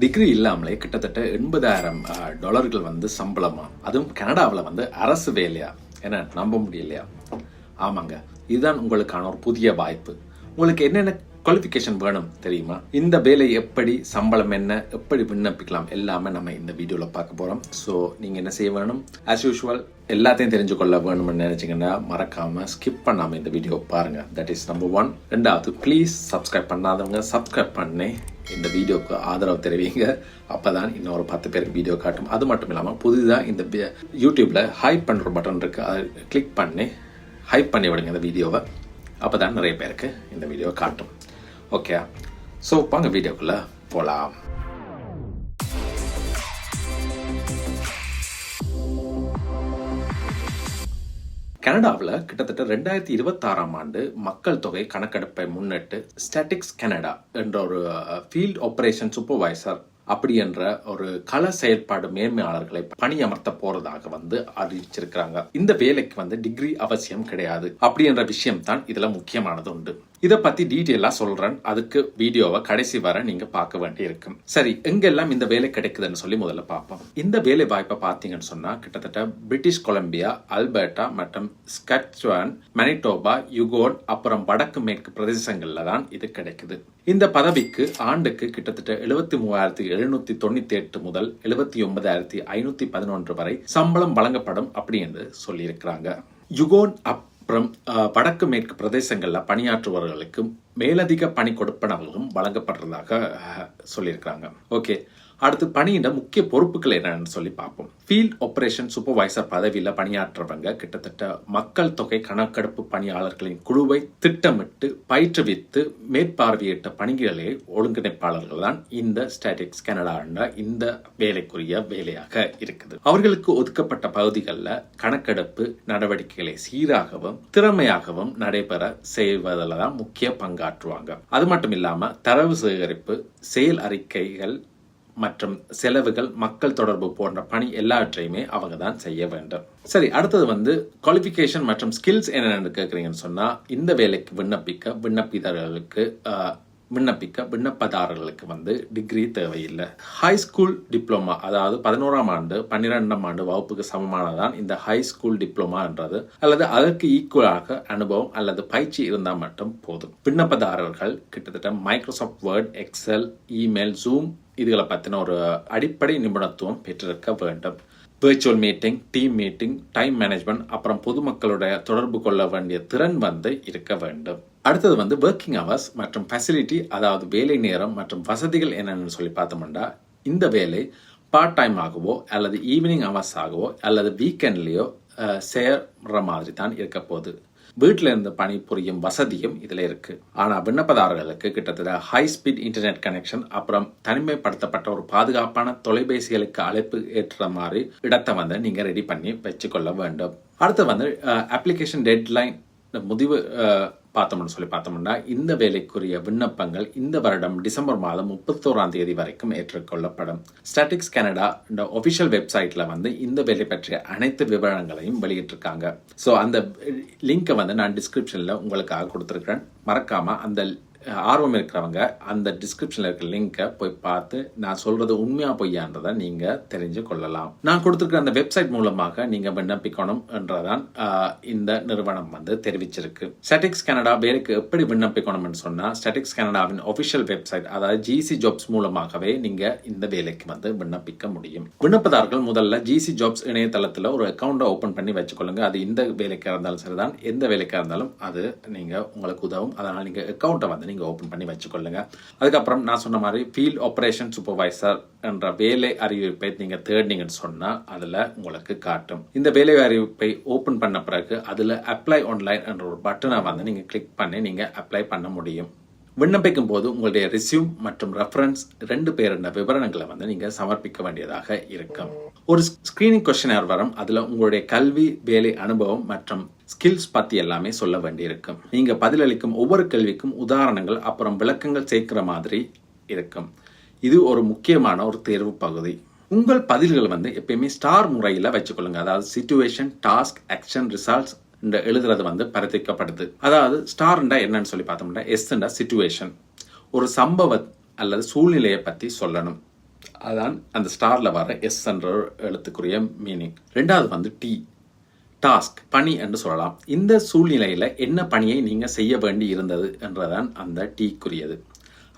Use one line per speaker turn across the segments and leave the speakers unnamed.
Degree இல்லாமலே கிட்டத்தட்ட எண்பதாயிரம் டாலர்கள் வந்து சம்பளமா? அதுவும் கனடாவில் வந்து அரசு வேலையா? என்ன நம்ப முடியலையா? ஆமாங்க. இதுதான் உங்களுக்கான ஒரு புதிய வாய்ப்பு. உங்களுக்கு என்னென்ன குவாலிஃபிகேஷன் வேணும் தெரியுமா? இந்த வேலை எப்படி சம்பளம் என்ன எப்படி விண்ணப்பிக்கலாம் எல்லாமே நம்ம இந்த வீடியோவில் பார்க்க போகிறோம் ஸோ நீங்கள் என்ன செய்ய வேணும்? ஆஸ் யூஷுவல் எல்லாத்தையும் தெரிஞ்சு கொள்ள வேணும்னு நினச்சிங்கன்னா மறக்காமல் ஸ்கிப் பண்ணாம இந்த வீடியோ பாருங்கள் தட் இஸ் நம்பர் ஒன் ரெண்டாவது ப்ளீஸ் சப்ஸ்கிரைப் பண்ணாதவங்க சப்ஸ்கிரைப் பண்ணி இந்த வீடியோக்கு ஆதரவு தெரிவிங்க. அப்போ தான் இன்னொரு பத்து பேருக்கு வீடியோ காட்டும். அது மட்டும் இல்லாமல் புதிதாக இந்த யூடியூப்பில் ஹைப் பண்ணுற பட்டன் இருக்குது அதை கிளிக் பண்ணி ஹைப் பண்ணி விடுங்க இந்த வீடியோவை அப்போ தான் நிறைய பேருக்கு இந்த வீடியோ காட்டும். ஓகே ஸோ வாங்க வீடியோக்குள்ளே போகலாம் கனடாவில் கிட்டத்தட்ட ரெண்டாயிரத்தி இருபத்தாறாம் ஆண்டு மக்கள் தொகை கணக்கெடுப்பை முன்னிட்டு ஸ்டாட்டிக்ஸ் கனடா என்ற ஒரு ஃபீல்ட் ஆப்ரேஷன் சூப்பர்வைசர் அப்படி என்ற ஒரு கல செயல்பாடு மேன்மையாளர்களை பணியமர்த்த போறதாக வந்து அறிவிச்சிருக்கிறாங்க. இந்த வேலைக்கு வந்து டிகிரி அவசியம் கிடையாது. அப்படி என்ற விஷயம் தான் இதுல முக்கியமானது உண்டு. இதை பத்தி டீட்டெயிலா சொல்றேன். அதுக்கு வீடியோவை கடைசி வர நீங்க பார்க்க வேண்டி இருக்கும் சரி எங்கெல்லாம் இந்த வேலை கிடைக்குதுன்னு சொல்லி முதல்ல பார்ப்போம். இந்த வேலை வாய்ப்பை பார்த்தீங்கன்னு சொன்னா கிட்டத்தட்ட பிரிட்டிஷ் கொலம்பியா அல்பர்டா மற்றும் ஸ்கட்சுவான் மனிடோபா யுகோன் அப்புறம் வடக்கு மேற்கு பிரதேசங்கள்ல தான் இது கிடைக்குது. இந்த பதவிக்கு ஆண்டுக்கு கிட்டத்தட்ட எழுபத்தி மூவாயிரத்தி எழுநூத்தி தொண்ணூத்தி எட்டு முதல் எழுபத்தி ஒன்பதாயிரத்தி ஐநூத்தி பதினொன்று வரை சம்பளம் வழங்கப்படும் அப்படி என்று சொல்லியிருக்கிறாங்க. யுகோன் அப் வடக்கு மேற்கு பிரதேசங்களில் பணியாற்றுபவர்களுக்கு மேலதிக பணி கொடுப்பனவும் வழங்கப்படுறதாக சொல்லியிருக்கிறாங்க. ஓகே. அடுத்து பணியிட முக்கிய பொறுப்புகள் என்னன்னு சொல்லி பார்ப்போம். ஃபீல்ட் ஆப்ரேஷன் சூப்பர்வைசர் பதவியில் பணியாற்றுறவங்க கிட்டத்தட்ட மக்கள் தொகை கணக்கெடுப்பு பணியாளர்களின் குழுவை திட்டமிட்டு பயிற்றுவித்து மேற்பார்வையிட்ட பணிகளே ஒழுங்கிணைப்பாளர்கள் தான் இந்த ஸ்டாட்டிக்ஸ் கனடா இந்த வேலைக்குரிய வேலையாக இருக்குது. அவர்களுக்கு ஒதுக்கப்பட்ட பகுதிகளில் கணக்கெடுப்பு நடவடிக்கைகளை சீராகவும் திறமையாகவும் நடைபெற செய்வதில் தான் முக்கிய பங்காற்றுவாங்க. அது மட்டும் இல்லாமல் தரவு சேகரிப்பு செயல் அறிக்கைகள் மற்றும் செலவுகள் மக்கள் தொடர்பு போன்ற பணி எல்லாவற்றையுமே அவங்க தான் செய்ய வேண்டும். சரி அடுத்தது வந்து குவாலிஃபிகேஷன் மற்றும் ஸ்கில்ஸ் என்னென்னு கேட்குறீங்கன்னு சொன்னால் இந்த வேலைக்கு விண்ணப்பிக்க விண்ணப்பிதர்களுக்கு விண்ணப்பிக்க விண்ணப்பதாரர்களுக்கு வந்து டிகிரி தேவையில்லை. ஹை ஸ்கூல் டிப்ளமா அதாவது பதினோராம் ஆண்டு பன்னிரெண்டாம் ஆண்டு வகுப்புக்கு சமமானதான் இந்த ஹை ஸ்கூல் டிப்ளமான்றது அல்லது அதற்கு ஈக்குவலாக அனுபவம் அல்லது பயிற்சி இருந்தால் மட்டும் போதும். விண்ணப்பதாரர்கள் கிட்டத்தட்ட Microsoft Word Excel email Zoom இதுகளை பற்றின ஒரு அடிப்படை நிபுணத்துவம் பெற்றிருக்க வேண்டும். Virtual meeting team meeting time management அப்புறம் பொதுமக்களுடைய தொடர்பு கொள்ள வேண்டிய திறன் வந்து இருக்க வேண்டும். அடுத்தது வந்து ஒர்க்கிங் ஹவர்ஸ் மற்றும் ஃபெசிலிட்டி அதாவது வேலை நேரம் மற்றும் வசதிகள் என்னென்னு சொல்லி பார்த்தோம்னா இந்த வேலை பார்ட் டைம் ஆகவோ அல்லது ஈவினிங் ஹவர்ஸ் ஆகவோ அல்லது வீக்கெண்ட்லேயோ சேர்ற மாதிரி தான் இருக்க போகுது. வீட்டில் இருந்து பணிபுரியும் வசதியும் இதில் இருக்கு. ஆனால் விண்ணப்பதாரர்களுக்கு கிட்டத்தட்ட ஹை ஸ்பீட் இன்டர்நெட் கனெக்ஷன் அப்புறம் தனிமைப்படுத்தப்பட்ட ஒரு பாதுகாப்பான தொலைபேசிகளுக்கு அழைப்பு ஏற்ற மாதிரி இடத்தை வந்து நீங்கள் ரெடி பண்ணி வச்சுக்கொள்ள வேண்டும். அடுத்து வந்து அப்ளிகேஷன் டெட்லைன் முதிவு முடிவு பார்த்தோம்னு சொல்லி பார்த்தோம்னா இந்த வேலைக்குரிய விண்ணப்பங்கள் இந்த வருடம் டிசம்பர் மாதம் முப்பத்தோராம் தேதி வரைக்கும் ஏற்றுக்கொள்ளப்படும். ஸ்டாட்டிக்ஸ் கனடா இந்த ஒஃபிஷியல் வெப்சைட்டில் வந்து இந்த வேலை பற்றிய அனைத்து விவரங்களையும் வெளியிட்டிருக்காங்க. ஸோ அந்த லிங்கை வந்து நான் டிஸ்கிரிப்ஷனில் உங்களுக்காக கொடுத்துருக்கிறேன். மறக்காமல் அந்த ஆர்வம் இருக்கிறவங்க அந்த டிஸ்கிரிப்ஷனில் இருக்கிற லிங்கை போய் பார்த்து நான் சொல்கிறது உண்மையா பொய்யான்றதை நீங்கள் தெரிஞ்சு கொள்ளலாம். நான் கொடுத்துருக்கிற அந்த வெப்சைட் மூலமாக நீங்கள் விண்ணப்பிக்கணும் என்றதான் இந்த நிறுவனம் வந்து தெரிவிச்சிருக்கு. ஸ்டாட்டிக்ஸ் கனடா வேலைக்கு எப்படி விண்ணப்பிக்கணும்னு சொன்னால் ஸ்டாட்டிக்ஸ் கனடாவின் ஒஃபிஷியல் வெப்சைட் அதாவது ஜிசி ஜாப்ஸ் மூலமாகவே நீங்கள் இந்த வேலைக்கு வந்து விண்ணப்பிக்க முடியும். விண்ணப்பதார்கள் முதல்ல ஜிசி ஜாப்ஸ் இணையதளத்தில் ஒரு அக்கௌண்ட்டை ஓப்பன் பண்ணி வச்சுக்கொள்ளுங்க. அது இந்த வேலைக்காக இருந்தாலும் சரிதான் எந்த வேலைக்காக இருந்தாலும் அது நீங்கள் உங்களுக்கு உதவும். அதனால் நீங்கள் அக்கௌண்ட்டை வந்து நீங்கள் ஓப்பன் பண்ணி வச்சுக்கொள்ளுங்க. அதுக்கப்புறம் நான் சொன்ன மாதிரி ஃபீல்ட் ஆப்ரேஷன் சூப்பர்வைசர் என்ற வேலை அறிவிப்பை நீங்கள் தேடினீங்கன்னு சொன்னால் அதில் உங்களுக்கு காட்டும். இந்த வேலை அறிவிப்பை ஓப்பன் பண்ண பிறகு அதில் அப்ளை ஆன்லைன் என்ற ஒரு பட்டனை வந்து நீங்கள் கிளிக் பண்ணி நீங்கள் அப்ளை பண்ண முடியும். விண்ணப்பிக்கும் போது உங்களுடைய ரெஸ்யூம் மற்றும் ரெஃபரன்ஸ் ரெண்டு பேருடைய விவரங்களை வந்து நீங்க சமர்ப்பிக்க வேண்டியதாக இருக்கும். ஒரு ஸ்கிரீனிங் கொஸ்டினர் வரும். அதுல உங்களுடைய கல்வி வேலை அனுபவம் மற்றும் ஸ்கில்ஸ் பத்தி எல்லாமே சொல்ல வேண்டியிருக்கும். நீங்க பதிலளிக்கும் ஒவ்வொரு கேள்விக்கும் உதாரணங்கள் அப்புறம் விளக்கங்கள் சேர்க்கிற மாதிரி இருக்கும். இது ஒரு முக்கியமான ஒரு தேர்வு பகுதி. உங்கள் பதில்கள் வந்து எப்பயுமே ஸ்டார் முறையில் வச்சுக்கொள்ளுங்க. அதாவது சிச்சுவேஷன் டாஸ்க் ஆக்ஷன் ரிசல்ட்ஸ் இந்த எழுதுறது வந்து பரிந்துரைக்கப்படுது அதாவது ஸ்டார்ண்டா என்னன்னு சொல்லி பார்த்தோம்னா எஸ்ண்டா சிச்சுவேஷன் ஒரு சம்பவ அல்லது சூழ்நிலையை பற்றி சொல்லணும். அதான் அந்த ஸ்டாரில் வர எஸ் என்ற எழுத்துக்குரிய மீனிங் ரெண்டாவது வந்து டி டாஸ்க் பணி என்று சொல்லலாம். இந்த சூழ்நிலையில் என்ன பணியை நீங்கள் செய்ய வேண்டி இருந்தது என்றதான் அந்த டீக்குரியது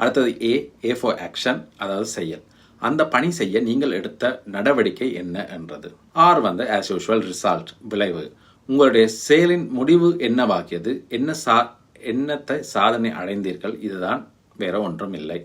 அடுத்தது ஏ ஏ ஃபார் ஆக்ஷன் அதாவது செயல். அந்த பணி செய்ய நீங்கள் எடுத்த நடவடிக்கை என்ன என்றது. ஆர் வந்து ஆஸ் யூஷுவல் ரிசல்ட் விளைவு. உங்களுடைய செயலின் முடிவு என்னவாகியது என்ன சா என்னத்தை சாதனை அடைந்தீர்கள்? இதுதான் வேற ஒன்றும் இல்லை.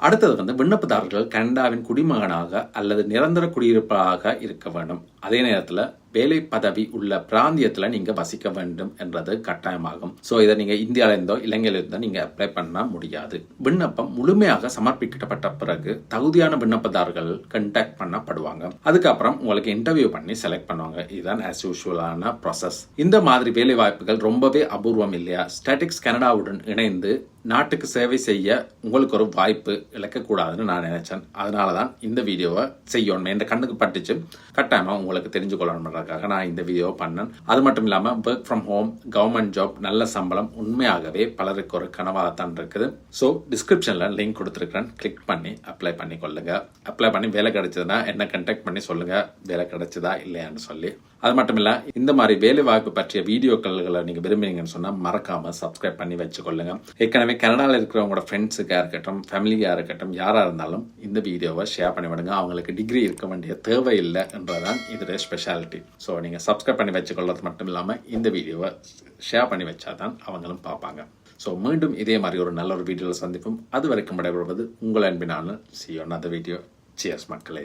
அடுத்தது வந்து விண்ணப்பதாரர்கள் கனடாவின் குடிமகனாக அல்லது நிரந்தர குடியிருப்பாக இருக்க வேண்டும். அதே நேரத்தில் வேலை பதவி உள்ள பிராந்தியத்தில் நீங்கள் வசிக்க வேண்டும் என்றது கட்டாயமாகும். ஸோ இதை நீங்கள் இந்தியாவிலிருந்தோ இலங்கையிலிருந்தோ நீங்கள் அப்ளை பண்ண முடியாது. விண்ணப்பம் முழுமையாக சமர்ப்பிக்கப்பட்ட பிறகு தகுதியான விண்ணப்பதாரர்கள் கண்டாக்ட் பண்ணப்படுவாங்க. அதுக்கப்புறம் உங்களுக்கு இன்டர்வியூ பண்ணி செலக்ட் பண்ணுவாங்க. இதுதான் ஆஸ் யூஷுவலான ப்ராசஸ் இந்த மாதிரி வேலை வாய்ப்புகள் ரொம்பவே அபூர்வம் இல்லையா? ஸ்டாட்டிக்ஸ் கனடாவுடன் இணைந்து நாட்டுக்கு சேவை செய்ய உங்களுக்கு ஒரு வாய்ப்பு இழக்கக்கூடாதுன்னு நான் நினைச்சேன். அதனால தான் இந்த வீடியோவை செய்யணும். என் கண்ணுக்கு பட்டுச்சு. கட்டாயமாக உங்களுக்கு தெரிஞ்சு பண்ணுறதுக்காக நான் இந்த வீடியோ பண்ணேன். அது மட்டும் இல்லாமல் work from home government job நல்ல சம்பளம் உண்மையாகவே பலருக்கு ஒரு கனவாகத்தான் இருக்குது. ஸோ டிஸ்கிரிப்ஷனில் லிங்க் கொடுத்துருக்கிறேன். கிளிக் பண்ணி அப்ளை பண்ணி கொள்ளுங்க அப்ளை பண்ணி வேலை கிடைச்சதுன்னா என்ன கண்டெக்ட் பண்ணி சொல்லுங்கள் வேலை கிடைச்சதா இல்லையான்னு சொல்லி. அது மட்டும் இல்லை இந்த மாதிரி வேலை வாய்ப்பு பற்றிய வீடியோக்களை நீங்கள் விரும்புறீங்கன்னு சொன்னால் மறக்காமல் சப்ஸ்கிரைப் பண்ணி வச்சுக்கொள்ளுங்க. ஏற்கனவே கனடாவில் இருக்கிறவங்களோட ஃப்ரெண்ட்ஸுக்காக இருக்கட்டும் ஃபேமிலியாக இருக்கட்டும் யாராக இருந்தாலும் இந்த வீடியோவை ஷேர் பண்ணி விடுங்க. அவங்களுக்கு டிகிரி இருக்க வேண்டிய தேவை இல்லை என்றதான் இதோட ஸ்பெஷாலிட்டி ஸோ நீங்க சப்ஸ்கிரைப் பண்ணி வச்சுக்கொள்றது மட்டும் இல்லாம இந்த வீடியோவை ஷேர் பண்ணி வச்சாதான் அவங்களும் பார்ப்பாங்க. ஸோ மீண்டும் இதே மாதிரி ஒரு நல்ல ஒரு வீடியோவில் சந்திப்போம். அது வரைக்கும் விடைபெறுவது உங்கள் அன்பினான சியோன் அந்த வீடியோ சியர்ஸ் மக்களே.